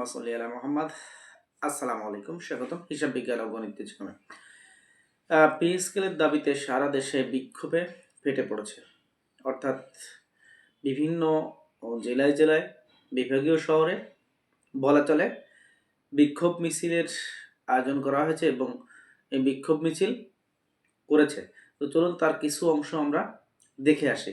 আল্লাহুম্মা সাল্লি আলা মুহাম্মদ আসসালামু আলাইকুম স্বাগতম হিসাব বিজ্ঞান ও গণিত তেজকমে পে স্কেলের দাবিতে সারা দেশে বিক্ষোভে ফেটে পড়েছে অর্থাৎ বিভিন্ন জেলায় জেলায় বিভাগীয় শহরে বলা চলে বিক্ষোভ মিছিলের আয়োজন করা হয়েছে এবং এই বিক্ষোভ মিছিল করেছে তো চলুন তার কিছু অংশ আমরা দেখে আসি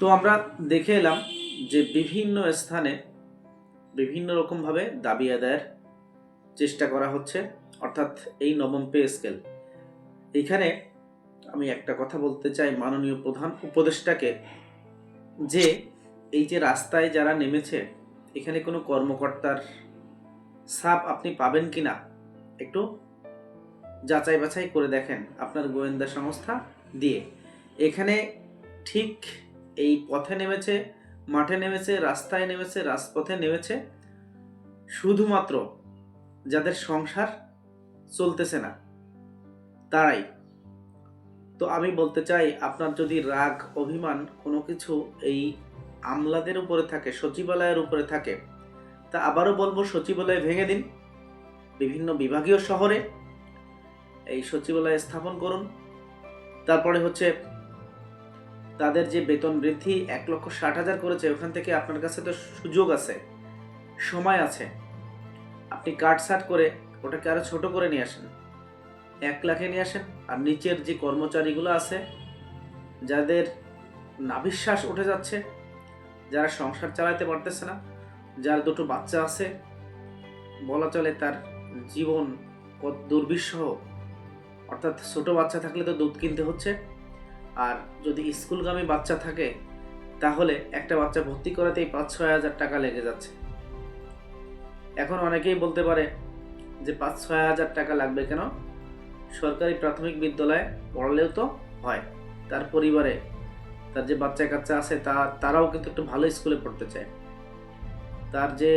তো আমরা দেখে এলাম যে বিভিন্ন স্থানে বিভিন্ন রকমভাবে দাবি আদায়ের চেষ্টা করা হচ্ছে, অর্থাৎ এই নবম পে স্কেল। এখানে আমি একটা কথা বলতে চাই মাননীয় প্রধান উপদেষ্টাকে, যে এই যে রাস্তায় যারা নেমেছে, এখানে কোনো কর্মকর্তার সাপ আপনি পাবেন কি না একটু যাচাই বাছাই করে দেখেন আপনার গোয়েন্দা সংস্থা দিয়ে। এখানে ঠিক এই পথে নেমেছে, মাঠে নেমেছে, রাস্তায় নেমেছে, রাজপথে নেমেছে, শুধুমাত্র যাদের সংসার চলতেছে না, তারাই। তো আমি বলতে চাই, আপনার যদি রাগ, অভিমান কোনো কিছু এই আমলাদের উপরে থাকে, সচিবালয়ের উপরে থাকে তা আবারও বলব, সচিবালয় ভেঙে দিন। বিভিন্ন বিভাগীয় শহরে এই সচিবালয় স্থাপন করুন। তারপরে হচ্ছে তাদের যে বেতন বৃদ্ধি, এক লক্ষ ষাট হাজার করেছে, ওখান থেকে আপনার কাছে তো সুযোগ আছে, সময় আছে। আপনি কাট সাট করে ওটাকে আরও ছোট করে নিয়ে আসেন। এক লাখে নিয়ে আসেন। আর নিচের যে কর্মচারীগুলো আছে, যাদের নাভিশ্বাস উঠে যাচ্ছে, যারা সংসার চালাতে পারতেছে না যার দুটো বাচ্চা আছে, বলা চলে তার জীবন কত দুর্বিষহ। অর্থাৎ ছোট বাচ্চা থাকলে তো দুধ কিনতে হচ্ছে। আর যদি স্কুলগামী বাচ্চা থাকে, তাহলে একটা বাচ্চা ভর্তি করাতেই পাঁচ ছয় হাজার টাকা লেগে যাচ্ছে। এখন অনেকেই বলতে পারে যে পাঁচ ছয় হাজার টাকা লাগবে কেন? সরকারি প্রাথমিক বিদ্যালয়ে পড়ালেও তো হয়। তার পরিবারে তার যে বাচ্চা কাচ্চা আছে, তা, তারাও কিন্তু একটু ভালো স্কুলে পড়তে চায়। তার যে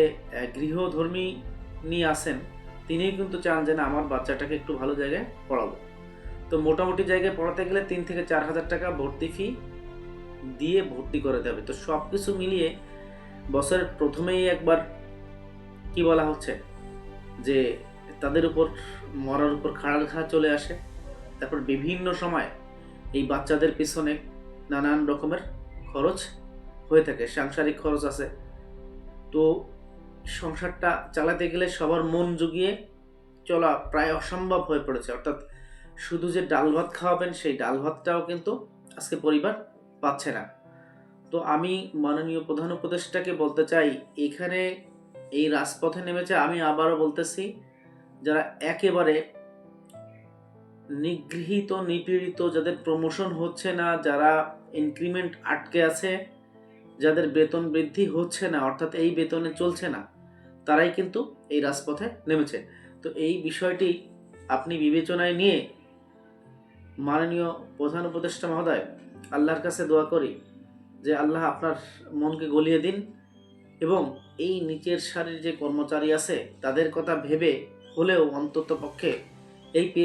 গৃহধর্মী নিয়ে আসেন তিনিও কিন্তু চান যে, না, আমার বাচ্চাটাকে একটু ভালো জায়গায় পড়াবো। তো মোটামুটি জায়গায় পড়াতে গেলে তিন থেকে চার হাজার টাকা ভর্তি ফি দিয়ে ভর্তি করে দেবে তো সব কিছু মিলিয়ে বছরের প্রথমেই একবার কি বলা হচ্ছে? যে, তাদের উপর, মরার উপর খাড়াল খা চলে আসে। তারপর বিভিন্ন সময় এই বাচ্চাদের পিছনে নানান রকমের খরচ হয়ে থাকে, সাংসারিক খরচ আছে। তো সংসারটা চালাতে গেলে সবার মন জুগিয়ে চলা প্রায় অসম্ভব হয়ে পড়েছে। অর্থাৎ শুধু যে ডাল ভাত খাওয়াবেন, সেই ডাল ভাতটাও কিন্তু আজকে পরিবার পাচ্ছে না। তো আমি মাননীয় প্রধান উপদেষ্টাকে বলতে চাই, এখানে এই রাজপথে নেমেছে আমি আবারও বলতেছি, যারা একেবারে নিগৃহীত, নিপীড়িত, যাদের প্রমোশন হচ্ছে না, যারা ইনক্রিমেন্ট আটকে আছে যাদের বেতন বৃদ্ধি হচ্ছে না, অর্থাৎ এই বেতনে চলছে না, তারাই কিন্তু এই রাজপথে নেমেছে। তো এই বিষয়টি আপনি বিবেচনায় নিয়ে মাননীয় প্রধান উপদেষ্টা মহোদয়, আল্লাহর কাছে দোয়া করি যে আল্লাহ আপনার মনকে গলিয়ে দিন এবং এই নিচের সারির যে কর্মচারী আছে, তাদের কথা ভেবে হলেও অন্তত পক্ষে এই পে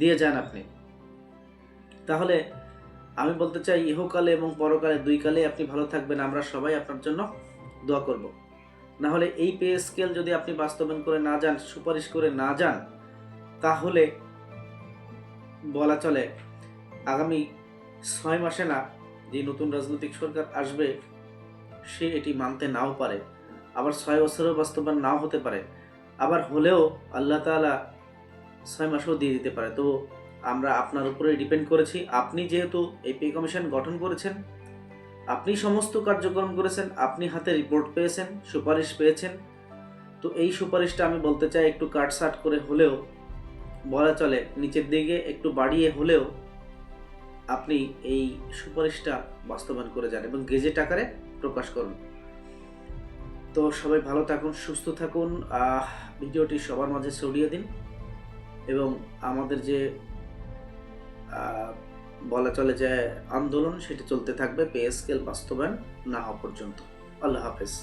দিয়ে যান আপনি। তাহলে আমি বলতে চাই, ইহকালে এবং পরকালে দুই কালে আপনি ভালো থাকবেন। আমরা সবাই আপনার জন্য দোয়া করব। না হলে এই পে স্কেল যদি আপনি বাস্তবায়ন করে না যান, সুপারিশ করে না যান, তাহলে বলা চলে, আগামী ছয় মাসে না যে নতুন রাজনৈতিক সরকার আসবে, সে এটি মানতে নাও পারে। আবার ছয় বছরেও বাস্তবায়ন নাও হতে পারে। আবার হলেও আল্লাহ তাআলা ছয় মাসেও দিয়ে দিতে পারে। তো আমরা আপনার উপরে ডিপেন্ড করেছি। আপনি যেহেতু এই পে কমিশন গঠন করেছেন, আপনি সমস্ত কার্যক্রম করেছেন, আপনি হাতে রিপোর্ট পেয়েছেন, সুপারিশ পেয়েছেন। তো এই সুপারিশটা আমি বলতে চাই একটু কাটসাট করে হলেও, বলা চলে নিচের দিকে একটু বাড়িয়ে হলেও, আপনি এই সুপারিশটা বাস্তবায়ন করে যান এবং গেজেট আকারে প্রকাশ করুন। তো সবাই ভালো থাকুন, সুস্থ থাকুন। ভিডিওটি সবার মাঝে ছড়িয়ে দিন এবং আমাদের যে বলা চলে যে আন্দোলন সেটি চলতে থাকবে পে স্কেল বাস্তবায়ন না হওয়া পর্যন্ত। আল্লাহ হাফেজ।